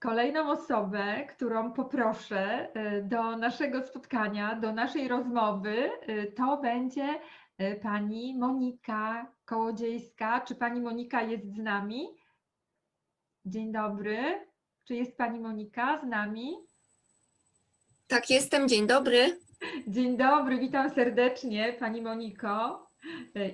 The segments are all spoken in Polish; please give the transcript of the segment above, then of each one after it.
Kolejną osobę, którą poproszę y, do naszego spotkania, do naszej rozmowy, y, to będzie y, pani Monika Kołodziejska. Czy pani Monika jest z nami? Dzień dobry. Czy jest pani Monika z nami? Tak, jestem. Dzień dobry. Dzień dobry, witam serdecznie pani Moniko.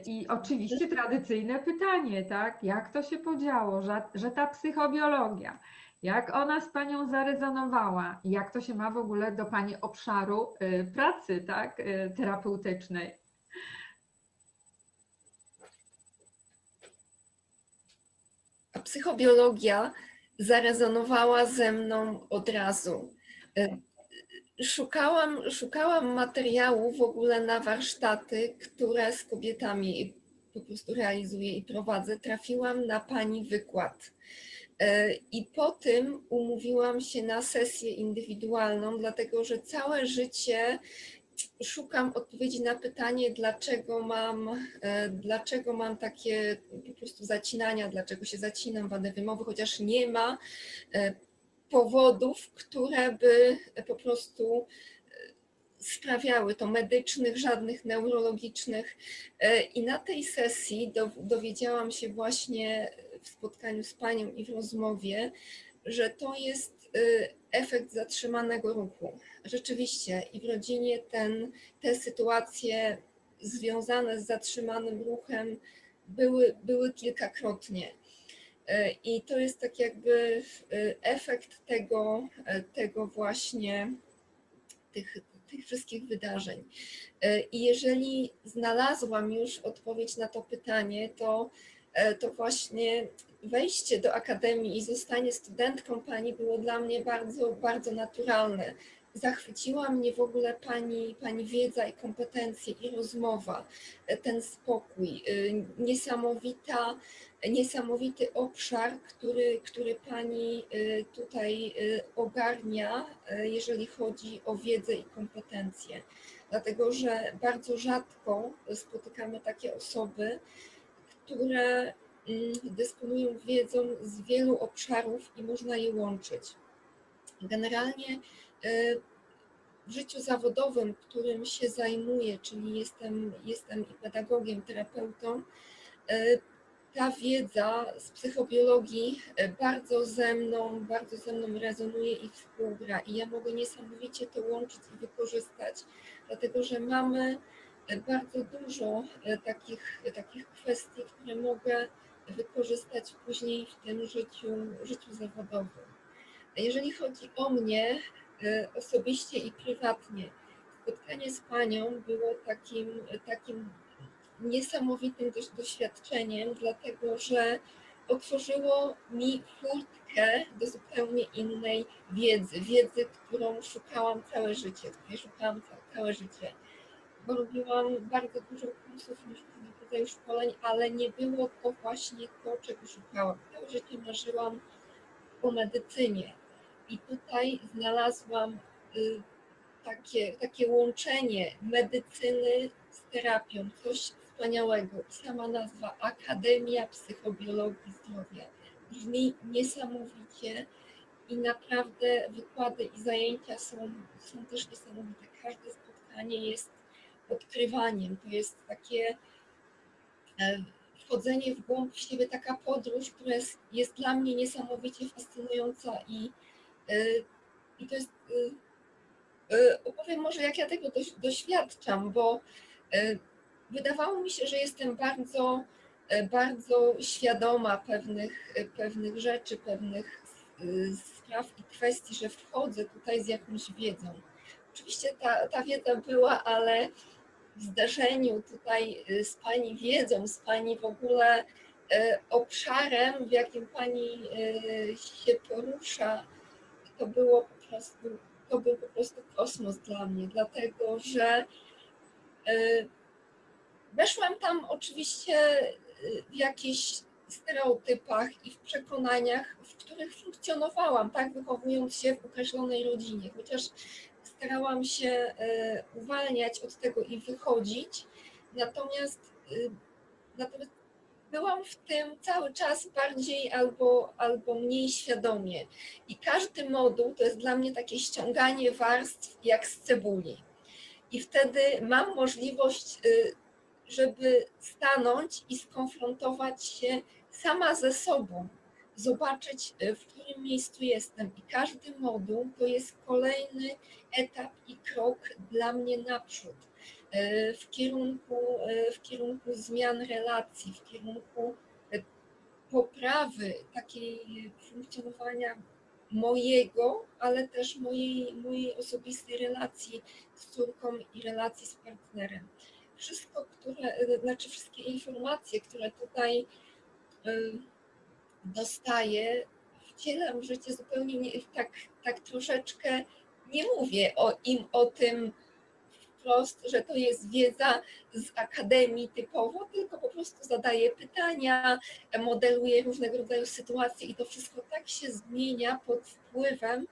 I oczywiście tradycyjne pytanie, tak? Jak to się podziało, że, że ta psychobiologia, jak ona z panią zarezonowała, jak to się ma w ogóle do pani obszaru y, pracy, tak? Y, terapeutycznej? Psychobiologia zarezonowała ze mną od razu. E, Szukałam, szukałam materiału w ogóle na warsztaty, które z kobietami po prostu realizuję i prowadzę. Trafiłam na pani wykład. E, I po tym umówiłam się na sesję indywidualną, dlatego że całe życie szukam odpowiedzi na pytanie, dlaczego mam, e, dlaczego mam takie po prostu zacinania, dlaczego się zacinam, wadę wymowy, chociaż nie ma e, powodów, które by po prostu sprawiały to medycznych, żadnych neurologicznych. I na tej sesji dowiedziałam się właśnie w spotkaniu z panią i w rozmowie, że to jest efekt zatrzymanego ruchu. Rzeczywiście i w rodzinie ten, te sytuacje związane z zatrzymanym ruchem były, były kilkakrotnie. I to jest tak jakby efekt tego, tego właśnie, tych, tych wszystkich wydarzeń. I jeżeli znalazłam już odpowiedź na to pytanie, to, to właśnie wejście do akademii i zostanie studentką pani było dla mnie bardzo, bardzo naturalne. Zachwyciła mnie w ogóle pani, pani wiedza i kompetencje i rozmowa, ten spokój, niesamowita, niesamowity obszar, który, który pani tutaj ogarnia, jeżeli chodzi o wiedzę i kompetencje. Dlatego, że bardzo rzadko spotykamy takie osoby, które dysponują wiedzą z wielu obszarów i można je łączyć. Generalnie y, w życiu zawodowym, którym się zajmuję, czyli jestem, jestem i pedagogiem, terapeutą, y, ta wiedza z psychobiologii y, bardzo ze mną, bardzo ze mną rezonuje i współgra i ja mogę niesamowicie to łączyć i wykorzystać, dlatego że mamy bardzo dużo takich, takich kwestii, które mogę wykorzystać później w tym życiu, życiu zawodowym. Jeżeli chodzi o mnie e, osobiście i prywatnie, spotkanie z Panią było takim, takim niesamowitym doświadczeniem, dlatego że otworzyło mi furtkę do zupełnie innej wiedzy, wiedzy, którą szukałam całe życie, której szukałam całe życie, bo robiłam bardzo dużo kursów różnych rodzaju szkoleń, ale nie było to właśnie to, czego szukałam. Całe życie marzyłam o medycynie i tutaj znalazłam y, takie, takie łączenie medycyny z terapią, coś wspaniałego. Sama nazwa Akademia Psychobiologii Zdrowia brzmi niesamowicie i naprawdę wykłady i zajęcia są, są też niesamowite. Każde spotkanie jest odkrywaniem. To jest takie e, wchodzenie w głąb siebie, taka podróż, która jest, jest dla mnie niesamowicie fascynująca i, e, i to jest. E, opowiem może, jak ja tego doświadczam, bo wydawało mi się, że jestem bardzo, bardzo świadoma pewnych, pewnych rzeczy, pewnych spraw i kwestii, że wchodzę tutaj z jakąś wiedzą. Oczywiście ta, ta wiedza była, ale w zdarzeniu tutaj y, z Pani wiedzą, z Pani w ogóle y, obszarem, w jakim Pani y, się porusza, to było po prostu, to był po prostu kosmos dla mnie, dlatego że weszłam tam oczywiście w jakichś stereotypach i w przekonaniach, w których funkcjonowałam, tak, wychowując się w określonej rodzinie, chociaż starałam się e, uwalniać od tego i wychodzić, natomiast, e, natomiast byłam w tym cały czas bardziej albo, albo mniej świadomie. I każdy moduł to jest dla mnie takie ściąganie warstw jak z cebuli. I wtedy mam możliwość, y, żeby stanąć i skonfrontować się sama ze sobą, zobaczyć, y, w którym miejscu jestem. I każdy moduł to jest kolejny etap i krok dla mnie naprzód y, w kierunku, y, w kierunku zmian relacji, w kierunku poprawy takiej funkcjonowania mojego, ale też mojej, mojej osobistej relacji z córką i relacji z partnerem. Wszystko, które, znaczy wszystkie informacje, które tutaj dostaję, wcielam w życie zupełnie nie, tak, tak troszeczkę nie mówię o im o tym wprost, że to jest wiedza z akademii typowo, tylko po prostu zadaję pytania, modeluję różnego rodzaju sytuacje i to wszystko tak się zmienia pod wpływem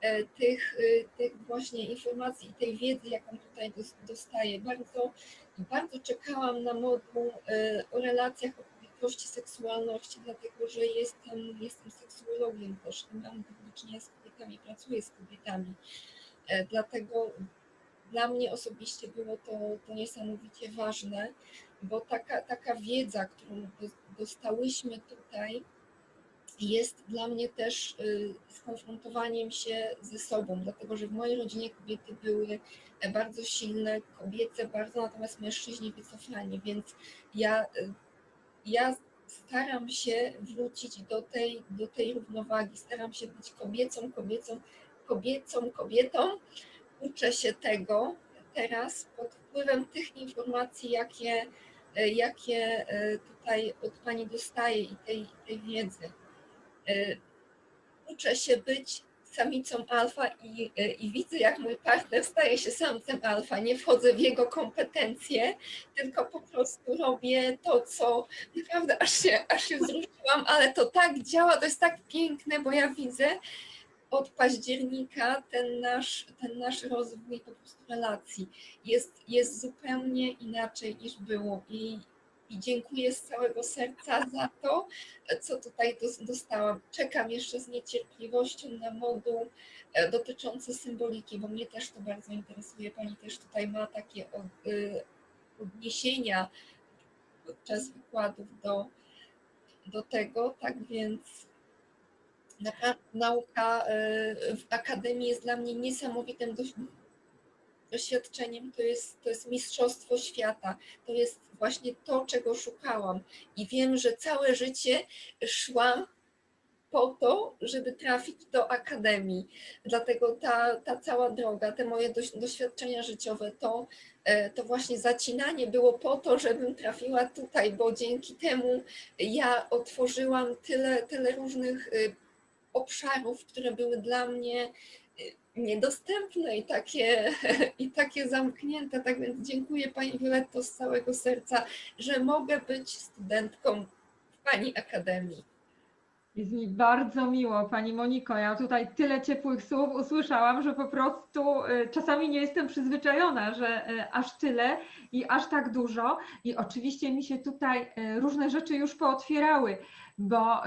e, tych, e, tych właśnie informacji i tej wiedzy, jaką tutaj dos- dostaję. Bardzo, bardzo czekałam na moduł e, o relacjach, kobiecości, seksualności, dlatego że jestem, jestem seksuologiem też i mam do czynienia z kobietami, pracuję z kobietami. E, Dlatego dla mnie osobiście było to, to niesamowicie ważne, bo taka, taka wiedza, którą do- dostałyśmy tutaj, jest dla mnie też y, skonfrontowaniem się ze sobą, dlatego że w mojej rodzinie kobiety były e, bardzo silne, kobiece bardzo, natomiast mężczyźni wycofani, więc ja, y, ja staram się wrócić do tej, do tej równowagi, staram się być kobiecą, kobiecą, kobiecą, kobietą, uczę się tego teraz pod wpływem tych informacji, jakie, jakie e, tutaj od Pani dostaję i tej, tej wiedzy. E, Uczę się być samicą alfa i, e, i widzę, jak mój partner staje się samcem alfa. Nie wchodzę w jego kompetencje, tylko po prostu robię to, co naprawdę aż się, aż się wzruszyłam, ale to tak działa, to jest tak piękne, bo ja widzę, od października ten nasz, ten nasz rozwój po prostu relacji jest, jest zupełnie inaczej niż było i, i dziękuję z całego serca za to, co tutaj dos- dostałam. Czekam jeszcze z niecierpliwością na moduł e, dotyczący symboliki, bo mnie też to bardzo interesuje. Pani też tutaj ma takie y, odniesienia podczas wykładów do, do tego, tak więc nauka y, w akademii jest dla mnie niesamowitym doś- doświadczeniem. To jest, to jest mistrzostwo świata. To jest właśnie to, czego szukałam. I wiem, że całe życie szłam po to, żeby trafić do akademii. Dlatego ta, ta cała droga, te moje doś- doświadczenia życiowe, to, e, to właśnie zacinanie było po to, żebym trafiła tutaj, bo dzięki temu ja otworzyłam tyle, tyle różnych y, obszarów, które były dla mnie y, niedostępne i takie, i takie zamknięte. Tak więc dziękuję Pani Violetto z całego serca, że mogę być studentką w Pani Akademii. Jest mi bardzo miło, Pani Moniko. Ja tutaj tyle ciepłych słów usłyszałam, że po prostu y, czasami nie jestem przyzwyczajona, że y, aż tyle i aż tak dużo. I oczywiście mi się tutaj y, różne rzeczy już pootwierały, bo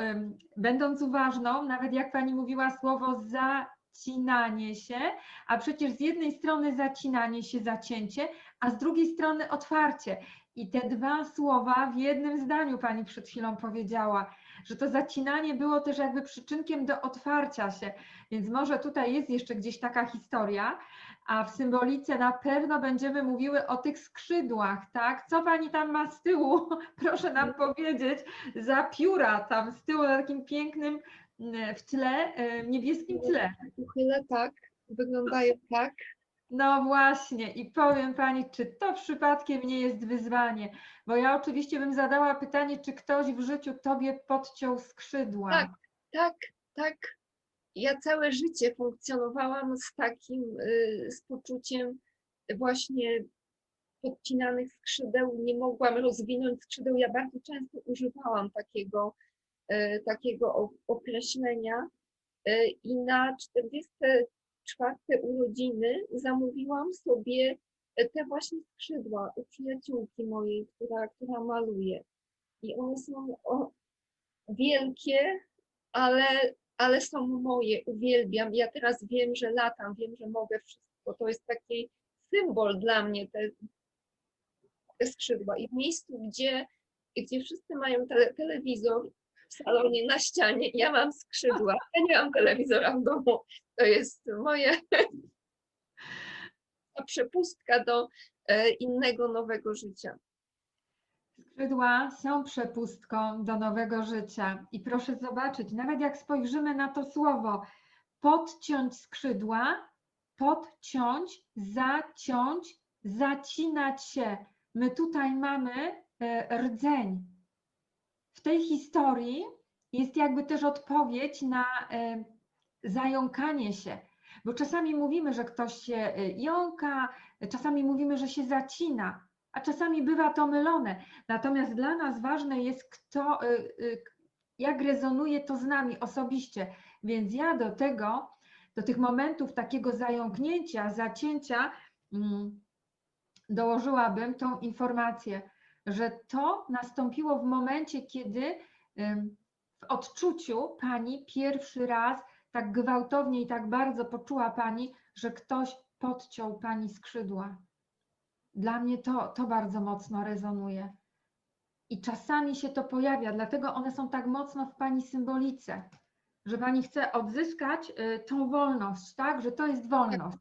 będąc uważną, nawet jak Pani mówiła słowo zacinanie się, a przecież z jednej strony zacinanie się, zacięcie, a z drugiej strony otwarcie. I te dwa słowa w jednym zdaniu Pani przed chwilą powiedziała że to zacinanie było też jakby przyczynkiem do otwarcia się. Więc może tutaj jest jeszcze gdzieś taka historia, a w symbolice na pewno będziemy mówiły o tych skrzydłach, tak? Co pani tam ma z tyłu? Proszę nam powiedzieć, za pióra tam z tyłu na takim pięknym mm, w tle, y, niebieskim tle. Uchylę tak, wyglądają tak. No właśnie, i powiem Pani, czy to przypadkiem nie jest wyzwanie? Bo ja oczywiście bym zadała pytanie, czy ktoś w życiu Tobie podciął skrzydła? Tak. Tak, tak. Ja całe życie funkcjonowałam z takim, y, z poczuciem właśnie podcinanych skrzydeł. Nie mogłam rozwinąć skrzydeł. Ja bardzo często używałam takiego, y, takiego określenia. Y, I na 44 urodziny zamówiłam sobie te właśnie skrzydła u przyjaciółki mojej, która, która maluje. i one są o, wielkie, ale, ale są moje, uwielbiam. Ja teraz wiem, że latam, wiem, że mogę wszystko. To jest taki symbol dla mnie, te, te skrzydła. I w miejscu, gdzie, gdzie wszyscy mają tele, telewizor w salonie, na ścianie, ja mam skrzydła. Ja nie mam telewizora w domu. To jest moje przepustka do e, innego, nowego życia. Skrzydła są przepustką do nowego życia. I proszę zobaczyć, nawet jak spojrzymy na to słowo, podciąć skrzydła, podciąć, zaciąć, zacinać się. My tutaj mamy e, rdzeń. W tej historii jest jakby też odpowiedź na e, zająkanie się, bo czasami mówimy, że ktoś się e, jąka, czasami mówimy, że się zacina, a czasami bywa to mylone. Natomiast dla nas ważne jest, kto, y, jak rezonuje to z nami osobiście. Więc ja do tego, do tych momentów takiego zająknięcia, zacięcia, mm, dołożyłabym tą informację, że to nastąpiło w momencie, kiedy w odczuciu pani pierwszy raz tak gwałtownie i tak bardzo poczuła pani, że ktoś podciął pani skrzydła. Dla mnie to, to bardzo mocno rezonuje. I czasami się to pojawia, dlatego one są tak mocno w Pani symbolice, że Pani chce odzyskać y, tą wolność, tak? Że to jest wolność.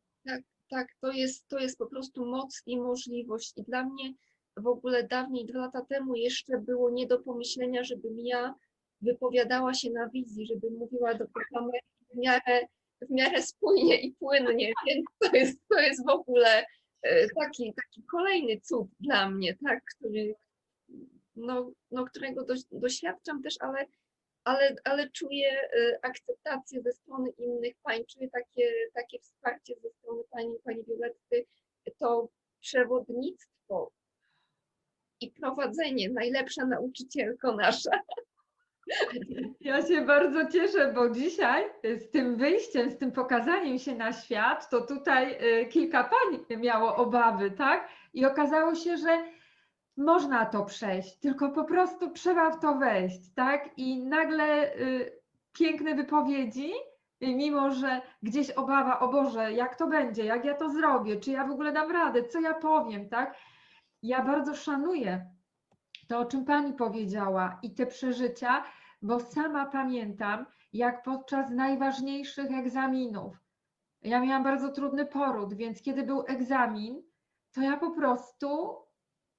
Tak, to jest, to jest po prostu moc i możliwość. I dla mnie w ogóle dawniej, dwa lata temu, jeszcze było nie do pomyślenia, żebym ja wypowiadała się na wizji, żebym mówiła do kamery w miarę, w miarę spójnie i płynnie, więc to jest, to jest w ogóle e, taki, taki kolejny cud dla mnie, tak, który, no, no, którego doś, doświadczam też, ale, ale, ale czuję e, akceptację ze strony innych pań, czuję takie, takie wsparcie ze strony pani, pani Violetty, to przewodnictwo i prowadzenie, najlepsza nauczycielko nasza. Ja się bardzo cieszę, bo dzisiaj z tym wyjściem, z tym pokazaniem się na świat, to tutaj y, kilka pań miało obawy, tak? I okazało się, że można to przejść, tylko po prostu trzeba w to wejść, tak? I nagle y, piękne wypowiedzi, mimo że gdzieś obawa, o Boże, jak to będzie, jak ja to zrobię, czy ja w ogóle dam radę, co ja powiem, tak? Ja bardzo szanuję to, o czym Pani powiedziała i te przeżycia, bo sama pamiętam, jak podczas najważniejszych egzaminów, ja miałam bardzo trudny poród, więc kiedy był egzamin, to ja po prostu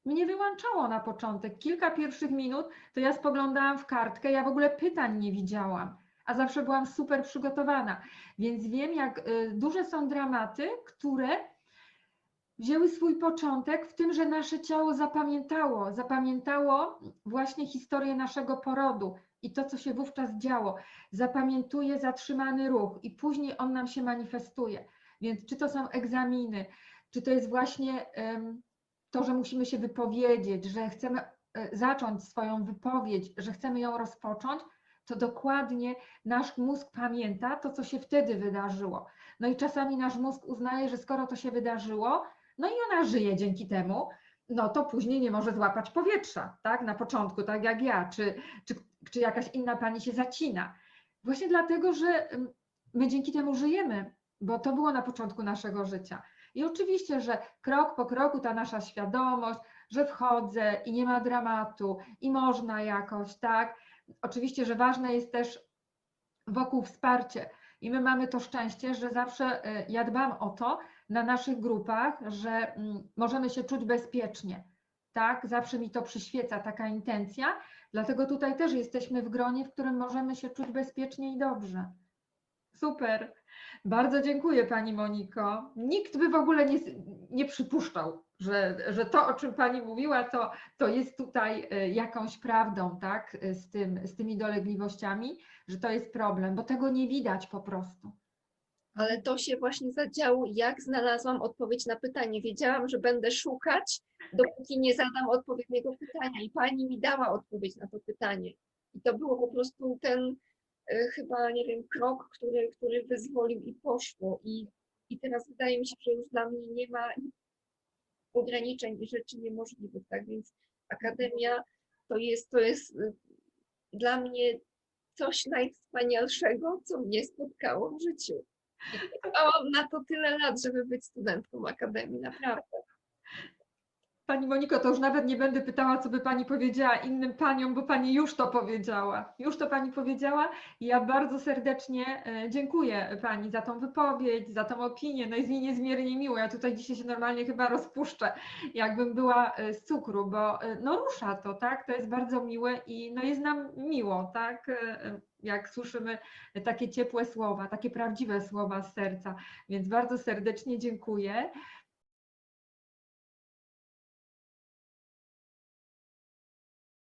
mnie wyłączało na początek. Kilka pierwszych minut to ja spoglądałam w kartkę, ja w ogóle pytań nie widziałam, a zawsze byłam super przygotowana. Więc wiem, jak y, duże są dramaty, które wzięły swój początek w tym, że nasze ciało zapamiętało, zapamiętało właśnie historię naszego porodu i to, co się wówczas działo. Zapamiętuje zatrzymany ruch i później on nam się manifestuje. Więc czy to są egzaminy, czy to jest właśnie to, że musimy się wypowiedzieć, że chcemy e, zacząć swoją wypowiedź, że chcemy ją rozpocząć, to dokładnie nasz mózg pamięta to, co się wtedy wydarzyło. No i czasami nasz mózg uznaje, że skoro to się wydarzyło, no i ona żyje dzięki temu, no to później nie może złapać powietrza, tak? Na początku, tak jak ja, czy, czy, czy jakaś inna pani się zacina. Właśnie dlatego, że mm, my dzięki temu żyjemy, bo to było na początku naszego życia. I oczywiście, że krok po kroku ta nasza świadomość, że wchodzę i nie ma dramatu i można jakoś, tak? Oczywiście, że ważne jest też wokół wsparcie. I my mamy to szczęście, że zawsze y, ja dbam o to na naszych grupach, że mm, możemy się czuć bezpiecznie. Tak, zawsze mi to przyświeca taka intencja, dlatego tutaj też jesteśmy w gronie, w którym możemy się czuć bezpiecznie i dobrze. Super. Bardzo dziękuję Pani Moniko. Nikt by w ogóle nie, nie przypuszczał, że, że to, o czym Pani mówiła, to, to jest tutaj y, jakąś prawdą, tak, y, z, tym, z tymi dolegliwościami, że to jest problem, bo tego nie widać po prostu. Ale to się właśnie zadziało, jak znalazłam odpowiedź na pytanie. Wiedziałam, że będę szukać, dopóki nie zadam odpowiedniego pytania. I pani mi dała odpowiedź na to pytanie. I to było po prostu ten e, chyba, nie wiem, krok, który, który wyzwolił i poszło. I, I teraz wydaje mi się, że już dla mnie nie ma ograniczeń i rzeczy niemożliwych. Tak więc Akademia to jest, to jest y, dla mnie coś najwspanialszego, co mnie spotkało w życiu. Czekałam na to tyle lat, żeby być studentką Akademii, naprawdę. Pani Moniko, to już nawet nie będę pytała, co by Pani powiedziała innym paniom, bo Pani już to powiedziała. Już to Pani powiedziała ja bardzo serdecznie e, dziękuję Pani za tą wypowiedź, za tą opinię. No jest mi niezmiernie miło. Ja tutaj dzisiaj się normalnie chyba rozpuszczę, jakbym była e, z cukru, bo e, no rusza to, tak? To jest bardzo miłe i no jest nam miło, tak? Jak słyszymy takie ciepłe słowa, takie prawdziwe słowa z serca. Więc bardzo serdecznie dziękuję.